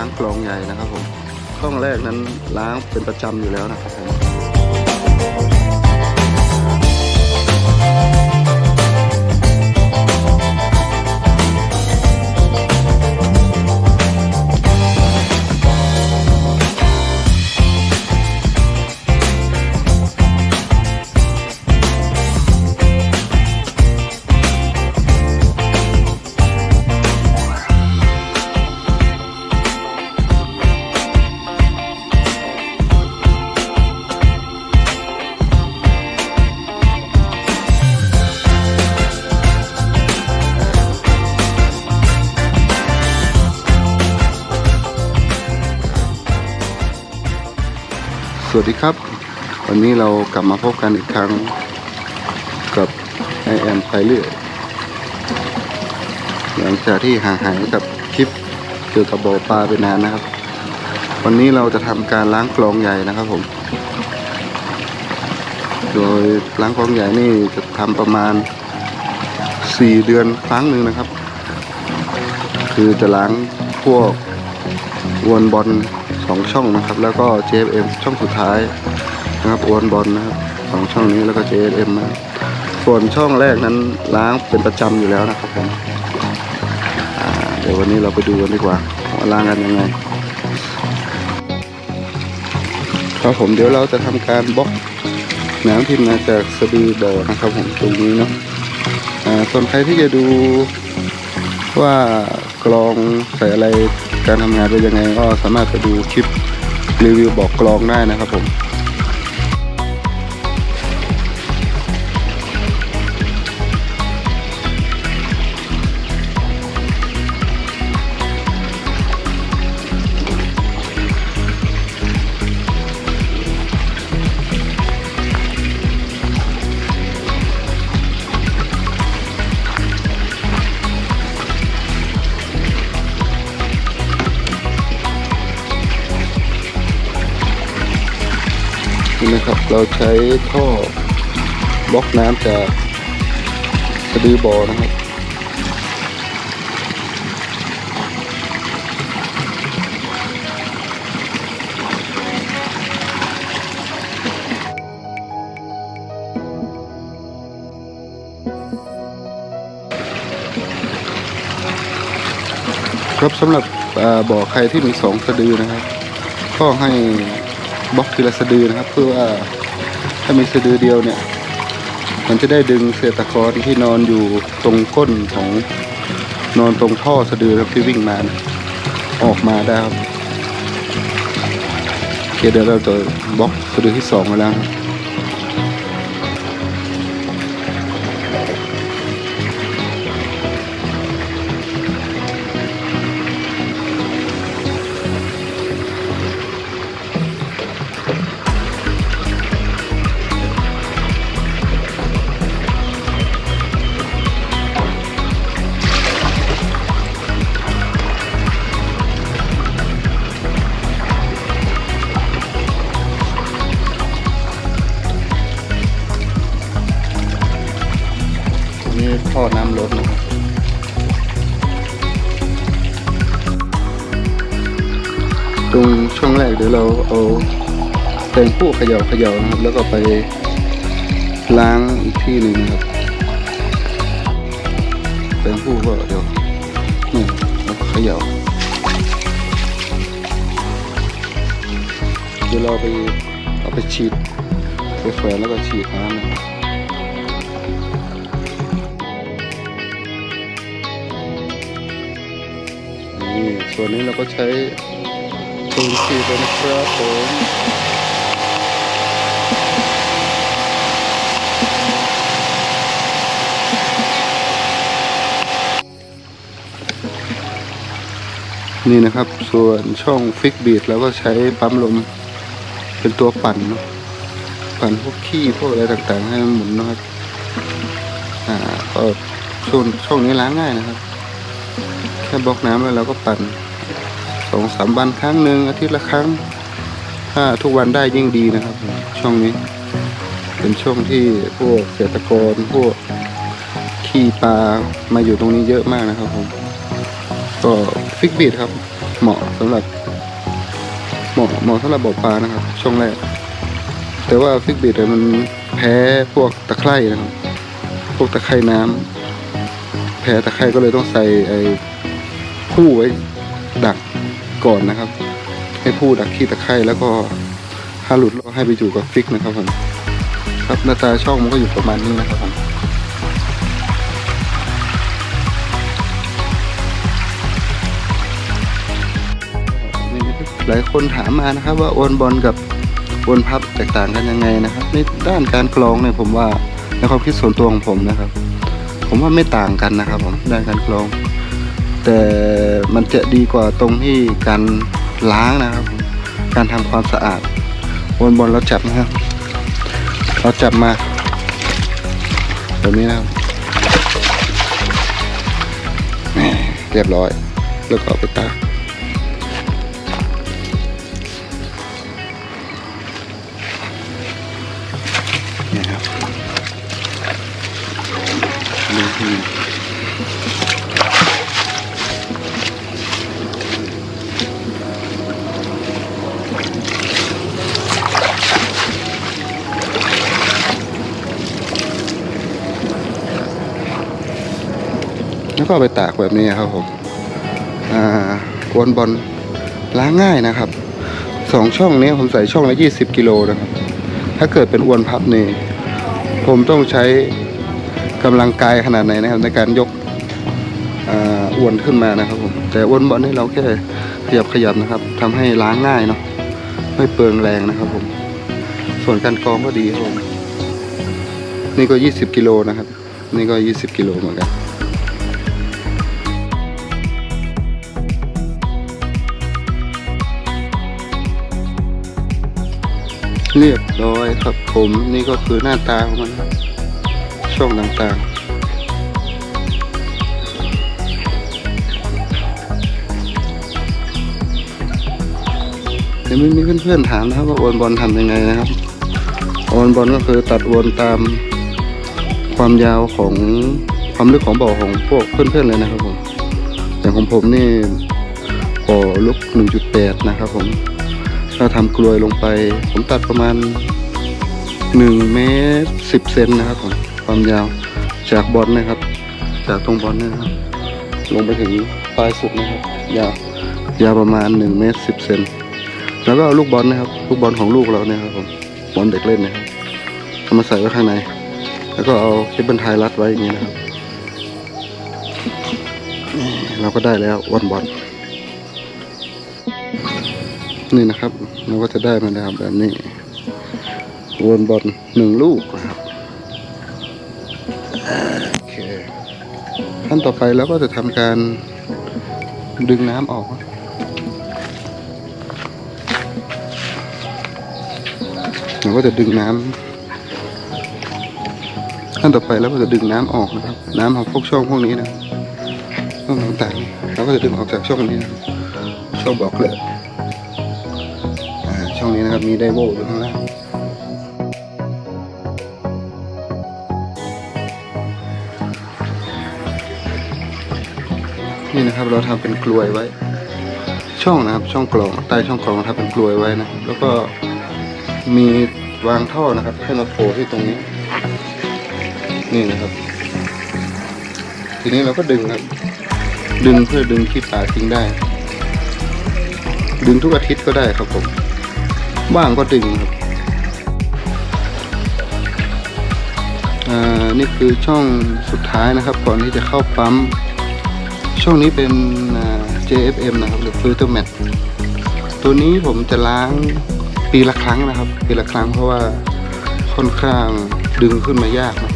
ล้างกรองใหญ่นะครับผมช่องแรกนั้นล้างเป็นประจำอยู่แล้วนะครับผม วัสดีครับ วันนี้เรากลับมาพบกันอีกครั้งกับไอแอนไปเรื่อยหลังจากที่ห่างหายกับคลิปเกี่ยวกับบ่อปลาไปนานนะครับ วันนี้เราจะทำการล้างกรองใหญ่นะครับผม โดยล้างกรองใหญ่นี่จะทำประมาณ 4 เดือนครั้งหนึ่งนะครับ คือจะล้างพวกวนบอล สองช่องนะครับ แล้วก็ JFM ช่องสุดท้ายนะครับวนบอลนะครับสองช่องนี้แล้วก็ JFM นะส่วนช่องแรกนั้นล้างเป็นประจำอยู่แล้วนะครับผมเดี๋ยววันนี้เราไปดูกันดีกว่าว่าล้างกันยังไงครับผมเดี๋ยวเราจะทำการบล็อกน้ำที่มาจากสะดือบ่อนะครับผมตรงนี้เนาะส่วนใครที่จะดูว่ากลองใส่อะไรการทำงานเป็นยังไงก็สามารถไปดูคลิป รีวิวบอกกลองได้นะครับผม เราใช้ท่อบล็อกน้ำจากสะดือบ่อนะครับครับสำหรับบ่อใครที่มีสองสะดือนะครับ ก็ให้บล็อกทีละสะดือนะครับ เพื่อว่า ถ้ามีสะดือเดียวเนี่ย มันจะได้ดึงเสือตะกอนที่นอนอยู่ตรงก้นของนอนตรงท่อสะดือครับที่วิ่งมานะออกมาได้ครับเดี๋ยวเราจะบล็อกสะดือที่สองแล้วครับ งผู้เขย่าเขย่านะครับ แล้วก็ไปล้างอีกที่หนึ่งนะครับแตงผู้ก็เดี๋ยวนี่แล้วก็เขย่าเดี๋ยวเราไปเอาไปฉีดไปแฝงแล้วก็ฉีดน้ำนะครับนี่ส่วนนี้เราก็ใช้ปืนฉีดเลยนะครับผม นี่นะครับ ส่วนช่องฟิกบีดเราก็ใช้ปั๊มลมเป็นตัวปั่นเนอะปั่นพวกขี้พวกอะไรต่างๆ ให้มันหมุนนะครับอ่าก็ช่วงช่องนี้ล้างง่ายนะครับ แค่บล็อกน้ำแล้วเราก็ปั่นสองสามวันครั้งหนึ่งอาทิตย์ละครั้งถ้าทุกวันได้ยิ่งดีนะครับ ช่วงนี้ เป็นช่วงที่พวกเกษตรกรพวกขี้ปลามาอยู่ตรงนี้เยอะมากนะครับผมก็ ฟิกบีดครับ เหมาะสำหรับ เหมาะเหมาะสำหรับบ่อปลานะครับ ช่วงแรก แต่ว่าฟิกบิดมันแพ้พวกตะไคร่นะครับ พวกตะไคร่น้ำแพ้ตะไคร่ก็เลยต้องใส่ไอ้ผู้ไว้ดักก่อนนะครับ ให้ผู้ดักขี้ตะไคร่แล้วก็ถ้าหลุดเราให้ไปอยู่กับฟิกนะครับผมครับหน้าตาช่องมันก็อยู่ประมาณนี้นะครับผม หลายคนถามมานะครับ ว่าโอนบอลกับโอนพับแตกต่างกันยังไงนะครับ ในด้านการกลองเนี่ยผมว่าในความคิดส่วนตัวของผมนะครับ ผมว่าไม่ต่างกันนะครับผมด้านการกลอง แต่มันจะดีกว่าตรงที่การล้างนะครับ การทำความสะอาดวนบอลเราจับนะครับ เราจับมาแบบนี้นะครับเรียบร้อย แล้วก็เอาไปตาก ก็เอาไปตากแบบนี้ครับผมอ่าวนบอลล้างง่ายนะครับสองช่องนี้ผมใส่ช่องละยี่สิบกิโลนะครับ ถ้าเกิดเป็นอวนพับนี่ ผมต้องใช้กำลังกายขนาดไหนนะครับ ในการยกอ่าอวนขึ้นมานะครับผมแต่อวนบอลนี่เราแค่ขยับขยับนะครับทำให้ล้างง่ายเนาะไม่เปลืองแรงนะครับผม ส่วนการกรองก็ดีครับผมนี่ก็ยี่สิบกิโลนะครับ นี่ก็ยี่สิบกิโลเหมือนกัน เรียบร้อยครับผมนี่ก็คือหน้าตาของมันช่องต่างๆเดี๋ยวมีเพื่อนๆถามนะครับว่าโอนบอลทำยังไงนะครับโอนบอลก็คือตัดโอนตามความยาวของความลึกของบ่อของพวกเพื่อนๆเลยนะครับผมอย่างของผมนี่บ่อลึก1.8 นะครับผม ถ้าทำกลวยลงไป ผมตัดประมาณ1เมตร10เซนนะครับผมความยาวจากบอลนะครับ จากตรงบอลเนยนะครับ ลงไปถึงปลายสุดนะครับยาวยาวประมาณ1เมตร10เซนแล้วก็เอาลูกบอลนะครับ ลูกบอลของลูกเราเนี่ยครับผมบอลเด็กเล่นนะครับเอามาใส่ไว้ข้างใน แล้วก็เอาเคเบิลไทยรัดไว้อย่างนี้นะครับ เราก็ได้แล้ววันบอล นี่นะครับเราก็จะได้มาแล้วแบบนี้วนบอลหนึ่งลูกนะครับโอเคขั้นต่อไปเราก็จะทำการดึงน้ำออกเราก็จะดึงน้ำขั้นต่อไปเราก็จะดึงน้ำออกนะครับ น้ำของพวกช่องพวกนี้นะช่องต่างๆเราก็จะดึงออกจากช่องนี้นะช่องบอกเลย ช่องนี้นะครับ มีไดโวอยู่ข้างล่างนี่นะครับเราทำเป็นกลวยไว้ ช่องนะครับ ช่องกรองใต้ช่องกรองทำเป็นกลวยไว้นะแล้วก็มีวางท่อนะครับ ให้มาโผล่ที่ตรงนี้ นี่นะครับ ทีนี้เราก็ดึงครับ ดึงเพื่อดึงขี้ปลาทิ้งได้ ดึงทุกอาทิตย์ก็ได้ครับผม ว่างก็ดึงครับอ่านี่คือช่องสุดท้ายนะครับ ก่อนที่จะเข้าปั๊ม ช่องนี้เป็น JFM นะครับหรือ Filter Mat ตัวนี้ผมจะล้างปีละครั้งนะครับ ปีละครั้งเพราะว่าค่อนข้างดึงขึ้นมายากนะ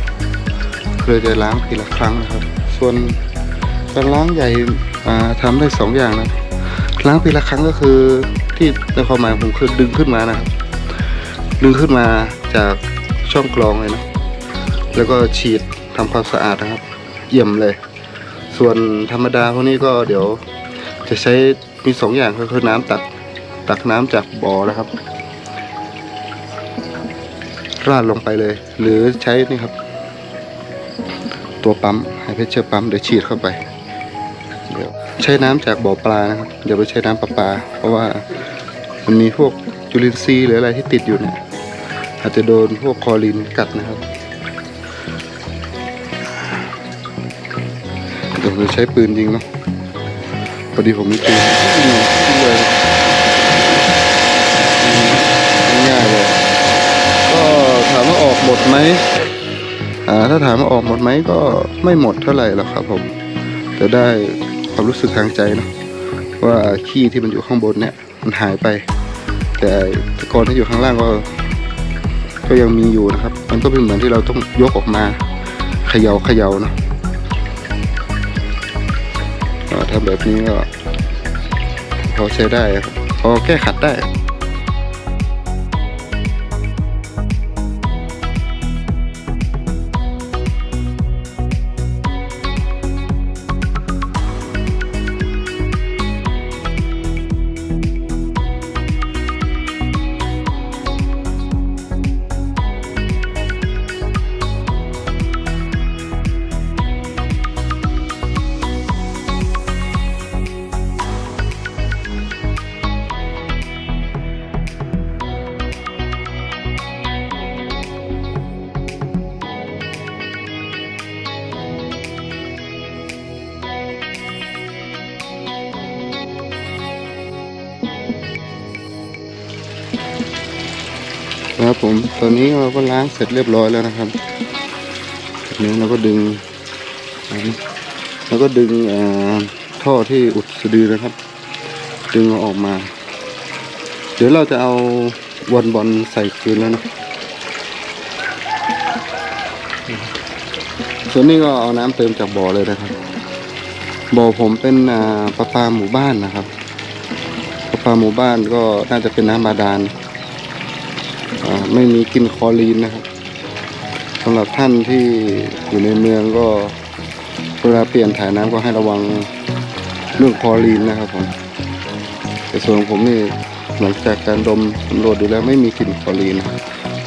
เลยจะล้างปีละครั้งนะครับ ส่วนการล้างใหญ่อ่าทำได้สองอย่างนะล้างปีละครั้งก็คือ ที่ในความหมายผมคือดึงขึ้นมานะครับ ดึงขึ้นมาจากช่องกรองเลยนะ แล้วก็ฉีดทำความสะอาดนะครับ เยี่ยมเลย ส่วนธรรมดาพวกนี้ก็เดี๋ยวจะใช้มีสองอย่างก็คือน้ำตักตักน้ำจากบ่อนะครับ ราดลงไปเลย หรือใช้นี่ครับ ตัวปั๊มไฮเพชเชอร์ปั๊มเดี๋ยวฉีดเข้าไป เดี๋ยวใช้น้ำจากบ่อปลานะครับอย่าไปใช้น้ำประปา เพราะว่ามันมีพวกจุลินทรีย์หรืออะไรที่ติดอยู่เนี่ยอาจจะโดนพวกคอรีนกัดนะครับเดี๋ยวผมจะใช้ปืนยิงเนาะพอดีผมมีปืนยิงเลยง่ายเลยก็ถามว่าออกหมดไหมอ่าถ้าถามว่าออกหมดไหมก็ไม่หมดเท่าไหร่หรอกครับผมจะได้ ความรู้สึกทางใจนะว่าขี้ที่มันอยู่ข้างบนเนี่ยมันหายไป แต่ตะกอนที่อยู่ข้างล่างก็ ก็ยังมีอยู่นะครับ มันก็เป็นเหมือนที่เราต้องยกออกมาเขย่าเขย่าเนาะอ่าถ้าแบบนี้ก็พอใช้ได้พอแก้ขัดได้ นะครับผมตอนนี้เราก็ล้างเสร็จเรียบร้อยแล้วนะครับจากนี้เราก็ดึงแล้วก็ดึงท่อที่อุดสะดือนะครับ ดึงออกมา เดี๋ยวเราจะเอาวอลบอลใส่คืนแล้วนะส่วนนี้ก็เอาน้ำเติมจากบ่อเลยนะครับ บ่อผมเป็นอ่าประปาหมู่บ้านนะครับ ประปาหมู่บ้านก็น่าจะเป็นน้ำบาดาล ไม่มีกลิ่นคอรีนนะครับสำหรับท่านที่อยู่ในเมืองก็เวลาเปลี่ยนถ่ายน้ำก็ให้ระวังเรื่องคอรีนนะครับผมแต่ส่วนผมนี่หลังจากการดมสำรวจดูแล้วไม่มีกลิ่นคอรีน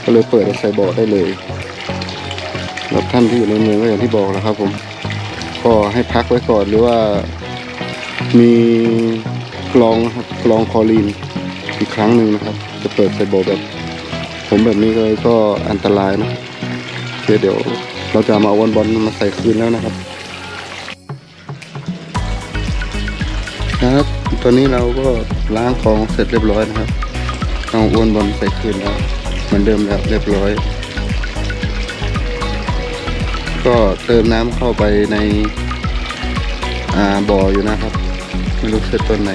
ก็เลยเปิดใส่บ่อได้เลยสำหรับท่านที่อยู่ในเมืองก็อย่างที่บอกแล้วครับ ผมก็ให้พักไว้ก่อนหรือว่ามีกรองนะครับกรองคอรีนอีกครั้งหนึ่งนะครับ จะเปิดใส่บ่อแบบ ผมแบบนี้เลยก็อันตรายนะโอเคเดี๋ยวเราจะมาเอาวนบอลมาใส่คืนแล้วนะครับนะครับ ตอนนี้เราก็ล้างของเสร็จเรียบร้อยนะครับเอาอวนบอลใส่คืนแล้วเหมือนเดิมแล้วเรียบร้อย ก็เติมน้ำเข้าไปในอ่าบ่ออยู่นะครับ ไม่รู้เสร็จตอนไหน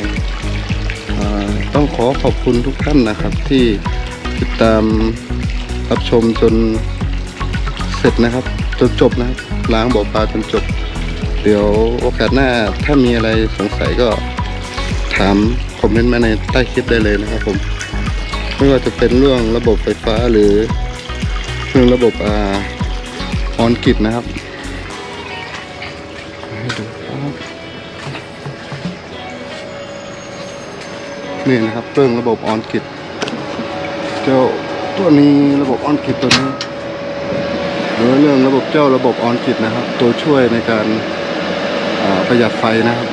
อ่าต้องขอขอบคุณทุกท่านนะครับที่ ติดตามรับชมจนเสร็จนะครับ จนจบนะครับล้างบ่อปลาจนจบ เดี๋ยวโอกาสหน้าถ้ามีอะไรสงสัยก็ถามคอมเมนต์มาในใต้คลิปได้เลยนะครับผม ไม่ว่าจะเป็นเรื่องระบบไฟฟ้าหรือเรื่องระบบอ่าออนกิจนะครับนี่นะครับเรื่องระบบออนกิจ เจ้าตัวนี้ระบบออนกิจตัวนี้หรือเรื่องระบบเจ้าระบบออนกิจนะครับ ตัวช่วยในการประหยัดไฟนะครับ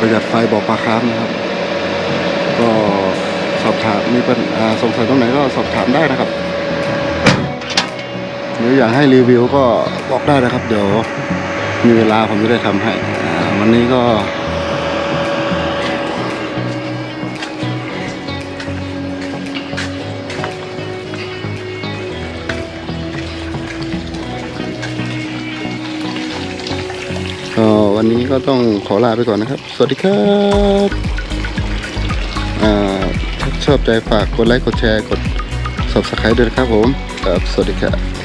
ประหยัดไฟบอกปลาค้าร์ฟนะครับ ก็สอบถามมีปัญอ่าสงสัยตรงไหนก็สอบถามได้นะครับ หรืออยากให้รีวิวก็บอกได้นะครับ เดี๋ยวมีเวลาผมจะได้ทำให้วันนี้ก็ วันนี้ก็ต้องขอลาไปก่อนนะครับ สวัสดีครับอชอบใจฝากกดไลค์กดแชร์กด subscribe ด้วยนะครับผมครับสวัสดีครับ